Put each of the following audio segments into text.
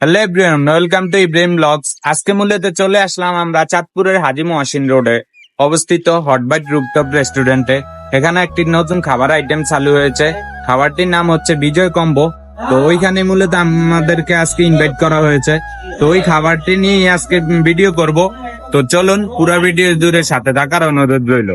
Hello everyone welcome to Ibrahim blogs আজকে মূলত চলে আসলাম আমরা চাঁদপুরের হাজি মহাসিন রোডে অবস্থিত হটবাইট রুপটপ রেস্টুরেন্টে এখানে একটি নতুন খাবার আইটেম চালু হয়েছে। খাবারটির নাম হচ্ছে বিজয় কম্বো। তো ওইখানে মূলত আমাদেরকে আজকে ইনভাইট করা হয়েছে। তো ওই খাবারটি নিয়ে আজকে ভিডিও করব। তো চলুন পুরো ভিডিও জুড়ে সাথে থাকার অনুরোধ রইল।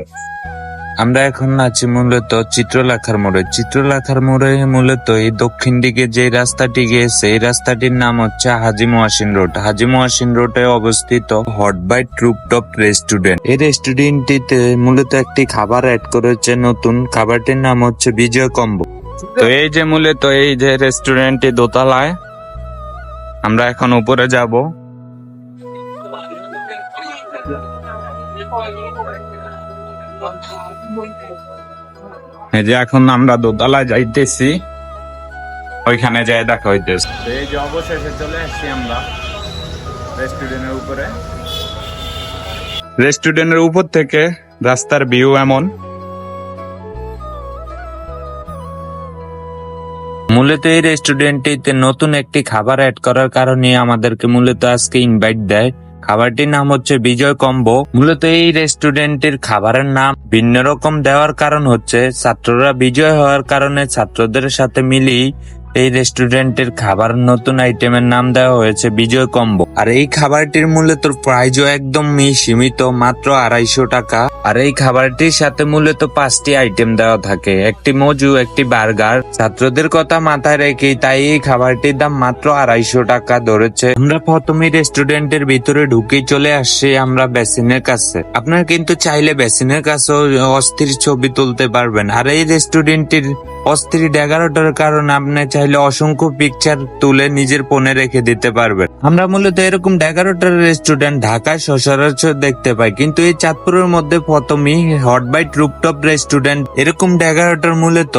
আমরা এখন আছি মূলত চিত্রলেখার মোড়ে। চিত্রলেখার মোড়ে মূলত এই দক্ষিণ দিকে যে রাস্তাটি গিয়েছে, এই রাস্তাটির নাম হচ্ছে হাজি মোয়াসিন রোড। হাজি মোয়াসিন রোডে অবস্থিত হটবাইট রুপটপ রেস্টুরেন্ট। এই রেস্টুরেন্টটিতে মূলত একটি খাবার অ্যাড করেছে নতুন। খাবারটির নাম হচ্ছে বিজয় কম্বো। তো এই যে মূলত এই যে রেস্টুরেন্টটি দোতলায়, আমরা এখন উপরে যাব। এই যে এখন আমরা দোতলায় যাইতেছি ওইখানে যাই দেখা হইতেছে। এই যে অবশেষে চলে আমরা রেস্টুরেন্টের উপরে। রেস্টুরেন্টের উপর থেকে রাস্তার ভিউ এমন। মূলত এই রেস্টুরেন্টটিতে নতুন একটি খাবার অ্যাড করার কারণে আমাদেরকে মূলত আজকে ইনভাইট দেয় খাবারটির নাম হচ্ছে বিজয় কম্বো। মূলত এই রেস্টুরেন্টের খাবারের নাম ভিন্ন রকম দেওয়ার কারণ হচ্ছে, ছাত্ররা বিজয় হওয়ার কারণে ছাত্রদের সাথে মিলিয়ে এই রেস্টুরেন্টের খাবার নতুন আইটেমের নাম দেওয়া হয়েছে বিজয় কম্বো। আর এই খাবারটির মূলত প্রাইজও একদম সীমিত, মাত্র আড়াইশো টাকা। আর এই খাবারটির সাথে মূলত পাঁচটি আইটেম দেওয়া থাকে। একটি মজু, একটি বার্গার। ছাত্রদের কথা মাথায় রেখে তাই এই খাবারটির দাম মাত্র আড়াইশো টাকা ধরেছে। আমরা প্রথমে রেস্টুরেন্টের ভিতরে ঢুকে চলে আসছি আমরা বেসিনের কাছে। আপনারা কিন্তু চাইলে বেসিনের কাছেও অস্থির ছবি তুলতে পারবেন। আর এই রেস্টুরেন্টটির অস্থির ডেগারোটার কারণে আপনি চাইলে অসংখ্য পিকচার তুলে নিজের ফোনে রেখে দিতে পারবেন। আমরা মূলত এরকম ডেগারোটার রেস্টুরেন্ট ঢাকায় সচরাচর দেখতে পাই, কিন্তু এই চাঁদপুরের মধ্যে ফতমই হট বাইট রুপটপ রেস্টুরেন্ট এরকম ডেগারোটার মূলত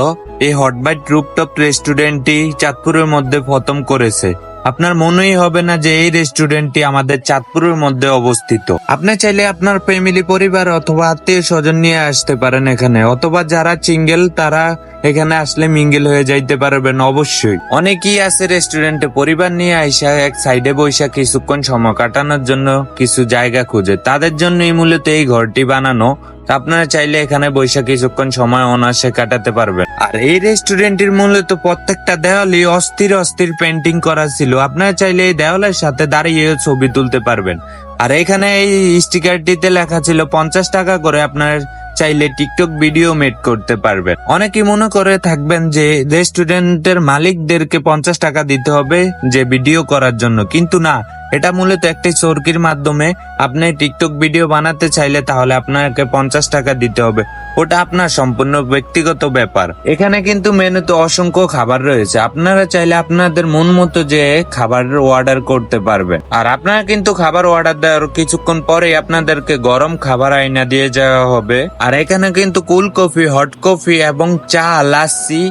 এই হট হটবাইট রুপটপ রেস্টুরেন্টটি চাঁদপুরের মধ্যে প্রথম করেছে। আপনার মনেই হবে না যে এই রেস্টুরেন্টটি আমাদের চাঁদপুরের মধ্যে অবস্থিত। আপনি চাইলে আপনার ফ্যামিলি, পরিবার অথবা আত্মীয় স্বজন নিয়ে আসতে পারেন এখানে, অথবা যারা সিঙ্গেল তারা এখানে আসলে মিঙ্গেল হয়ে যাইতে পারবেন অবশ্যই। অনেকেই আছে রেস্টুরেন্টে পরিবার নিয়ে আইসা এক সাইডে বৈশা কিছুক্ষণ সময় কাটানোর জন্য কিছু জায়গা খুঁজে। তাদের জন্যই মূলত এই ঘরটি বানানো। আপনারা চাইলে এখানে বৈশা কিছুক্ষণ সময় অনায়াসে কাটাতে পারবেন। আর এই রেস্টুরেন্টের মূলত প্রত্যেকটা দেওয়ালে অস্থির অস্থির পেন্টিং করা ছিল। আপনারা চাইলে এই দেওয়ালের সাথে দাঁড়িয়ে ছবি তুলতে পারবেন। আর এখানে এই স্টিকারটিতে লেখা ছিল পঞ্চাশ টাকা করে আপনার চাইলে টিকটক ভিডিও মেড করতে পারবেন। অনেকে মনে করে থাকবেন যে রেস্টুরেন্টের মালিকদেরকে পঞ্চাশ টাকা দিতে হবে যে ভিডিও করার জন্য। কিন্তু না, এটা মূলত একটি চরকির মাধ্যমে আপনি টিকটক ভিডিও বানাতে চাইলে তাহলে আপনাকে পঞ্চাশ টাকা দিতে হবে। ওটা আপনার সম্পূর্ণ ব্যক্তিগত ব্যাপার। এখানে কিন্তু মেনুতে অসংখ্য খাবার রয়েছে। আপনারা চাইলে আপনাদের মন মতো যে খাবার অর্ডার করতে পারবেন। আর আপনারা কিন্তু খাবার অর্ডার দেওয়ার কিছুক্ষণ পরে আপনাদেরকে গরম খাবার আইনা দিয়ে যাওয়া হবে। আর এখানে কিন্তু কুল কফি হট কফি এবং চা লাসি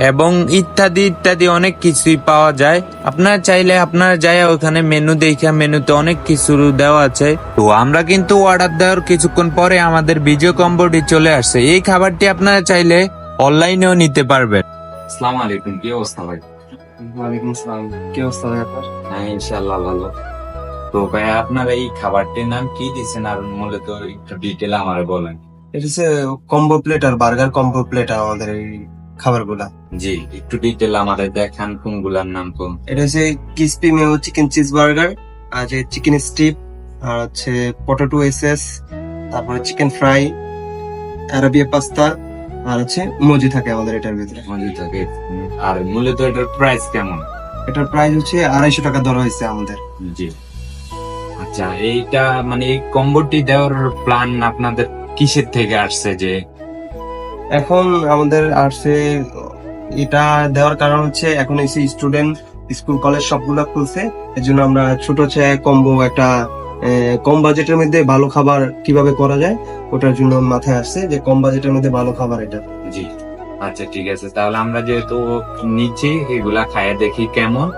এবং ইত্যাদি ইত্যাদি অনেক কিছুই পাওয়া যায়। আপনারা চাইলে আপনারা যাই ওখানে মেনু দেখে মেনুতে অনেক কিছু দেওয়া আছে। তো আমরা কিন্তু অর্ডার দেওয়ার কিছুক্ষণ পরে আমাদের বিজয় কম্বোটি চলে আসছে। এই খাবারটি আপনারা চাইলে অনলাইনেও নিতে পারবেন। আসসালামু আলাইকুম কি অবস্থা ভাই? ওয়ালাইকুম আসসালাম। কি অবস্থা ভাই আপনার? হ্যাঁ ইনশাল্লাহ ভালো। তো ভাই আপনার এই খাবারটির নাম কি দিচ্ছেন আর মূলত একটু ডিটেল আমারে বলেন। এটা হচ্ছে কম্বো প্লেট আর বার্গার কম্বো প্লেট আমাদের এই খাবারগুলা? জি একটু ডিটেল আমাদের দেখান কোনগুলার নাম কোন। এটা হচ্ছে ক্রিসপি মেও চিকেন চিজ বার্গার আর যে চিকেন স্টিপ আর হচ্ছে পটেটো এসএস তারপরে চিকেন ফ্রাই আরবিয়া পাস্তা আর হচ্ছে মজি থাকে আমাদের এটার ভিতরে। মজুদ থাকে। আর মূলত এটার প্রাইস কেমন? এটার প্রাইস হচ্ছে আড়াইশো টাকা ধরা হয়েছে আমাদের। জি। আচ্ছা এইটা মানে এই কম্বোটি দেওয়ার প্ল্যান আপনাদের কিসের থেকে আসছে যে এখন আমাদের আসছে এটা দেওয়ার কারণ হচ্ছে এখন এসে স্টুডেন্ট স্কুল কলেজ সবগুলো খুলছে। এর জন্য আমরা ছোট হচ্ছে কম্বো একটা কম বাজেটের মধ্যে ভালো খাবার কীভাবে করা যায় ওটার জন্য মাথায় আসছে যে কম বাজেটের মধ্যে ভালো খাবার এটা। জি। আচ্ছা ঠিক আছে। তাহলে আমরা যেহেতু নিচ্ছি এগুলা খাইয়ে দেখি কেমন।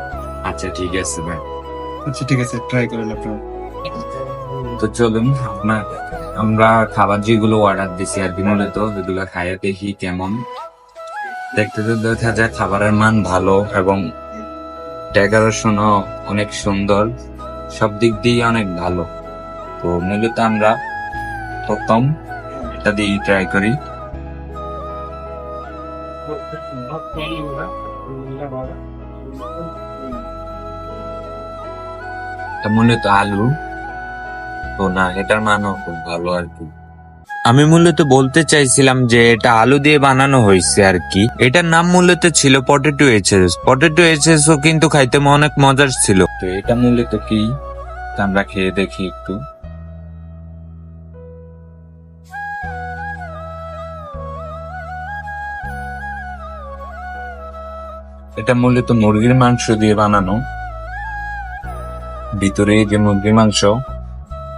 আচ্ছা ঠিক আছে ভাই। আচ্ছা ঠিক আছে ট্রাই করেন আপনারা। তো চলুন আপনার আমরা খাবার যেগুলো অর্ডার দিছি আর কি মূলত এগুলো খাইয়ে দেখি কেমন। দেখতে তো দেখা যায় খাবারের মান ভালো এবং ডেকোরেশন অনেক সুন্দর, সব দিক দিয়ে অনেক ভালো। তো মূলত আমরা প্রথম এটা দিয়ে ট্রাই করি। মূলত আলু। তো না, এটার মানও খুব ভালো আর কি। আমি মূলত বলতে চাইছিলাম যে, এটা আলু দিয়ে বানানো হয়েছে আর কি। এটার নাম মূলত ছিল পটেটো এচেস পটেটো এচেস ও কিন্তু খাইতে অনেক মজার ছিল। তো এটা মূলত কি? আমরা খেয়ে দেখি একটু। এটা মূলত মুরগির মাংস দিয়ে বানানো। ভিতরে যে মুরগির মাংস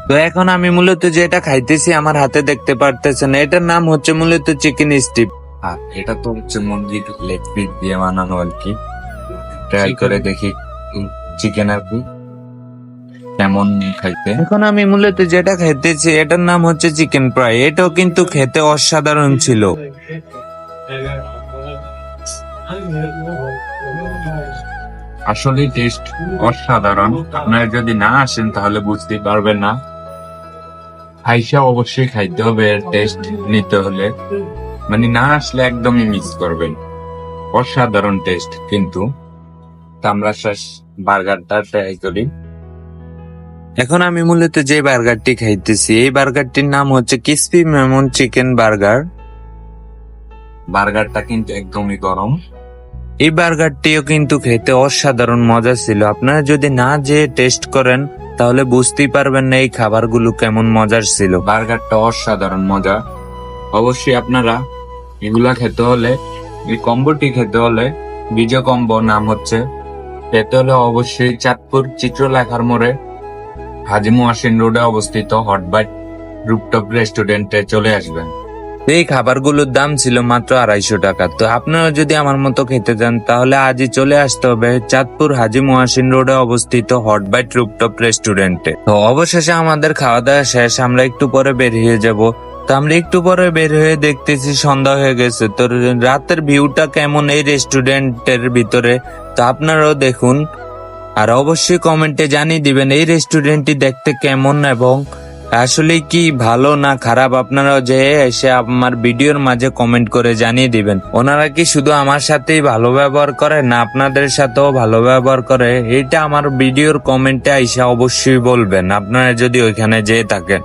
তো এখন আমি মূলত যেটা খাইতেছি আমার হাতে দেখতে পারতেছেন এটার নাম হচ্ছে মূলত চিকেন স্টিপ আর এটা তো হচ্ছে মুরগির লেগ পিস দিয়ে বানানো আর কি। ট্রাই করে দেখি চিকেন আর কি। কেমন খাইতে? এখন আমি মূলত যেটা খাইতেছি এটার নাম হচ্ছে চিকেন ফ্রাই এটাও কিন্তু খেতে অসাধারণ ছিল। আসলে টেস্ট অসাধারণ। আপনারা যদি না আসেন তাহলে বুঝতে পারবেন না। আইসা অবশ্যই খাইতে হবে, এর টেস্ট নিতে হলে। মানে না আসলে একদমই মিস করবেন। অসাধারণ টেস্ট কিন্তু। আমরা শেষ বার্গারটা ট্রাই করি। এখন আমি মূলত যে বার্গারটি খাইতেছি, এই বার্গারটির নাম হচ্ছে ক্রিসপি মেমন চিকেন বার্গার বার্গারটা কিন্তু একদমই গরম। এই বার্গারটিও কিন্তু খেতে অসাধারণ মজা ছিল। আপনারা যদি না যেয়ে টেস্ট করেন তাহলে বুঝতেই পারবেন না এই খাবারগুলো কেমন মজার ছিল। বার্গারটা অসাধারণ মজা। অবশ্যই আপনারা এগুলা খেতে হলে, এই কম্বোটি খেতে হলে বিজয় কম্বো নাম হচ্ছে। খেতে হলে অবশ্যই চাঁদপুর চিত্রলেখার মোড়ে হাজিমু মুয়াসিন রোডে অবস্থিত হটবাইট রুপটপ রেস্টুরেন্টে চলে আসবেন। এই খাবারগুলোর দাম ছিল মাত্র আড়াইশো টাকা। তো আপনারা যদি আমার মতো খেতে চান, তাহলে আজই চলে আসতে হবে চাঁদপুর হাজি মুহাসিন রোডে অবস্থিত হটবাইট রুপটপ রেস্টুরেন্টে। তো অবশেষে আমাদের খাওয়া দাওয়া শেষ, আমরা একটু পরে বেরিয়ে যাব। তো আমরা একটু পরে বের হয়ে দেখতেছি সন্ধ্যা হয়ে গেছে। তো রাতের ভিউটা কেমন এই রেস্টুরেন্টের ভিতরে? তো আপনারাও দেখুন। আর অবশ্যই কমেন্টে জানিয়ে দিবেন, এই রেস্টুরেন্টটি দেখতে কেমন এবং আসলে কি ভালো না খারাপ? আপনারা যে এসে আমার ভিডিওর মাঝে কমেন্ট করে জানিয়ে দিবেন। ওনারা কি শুধু আমার সাথেই ভালো ব্যবহার করে না আপনাদের সাথেও ভালো ব্যবহার করে? এটা আমার ভিডিওর কমেন্টে এসে অবশ্যই বলবেন। আপনারা যদি ওইখানে যেয়ে থাকেন।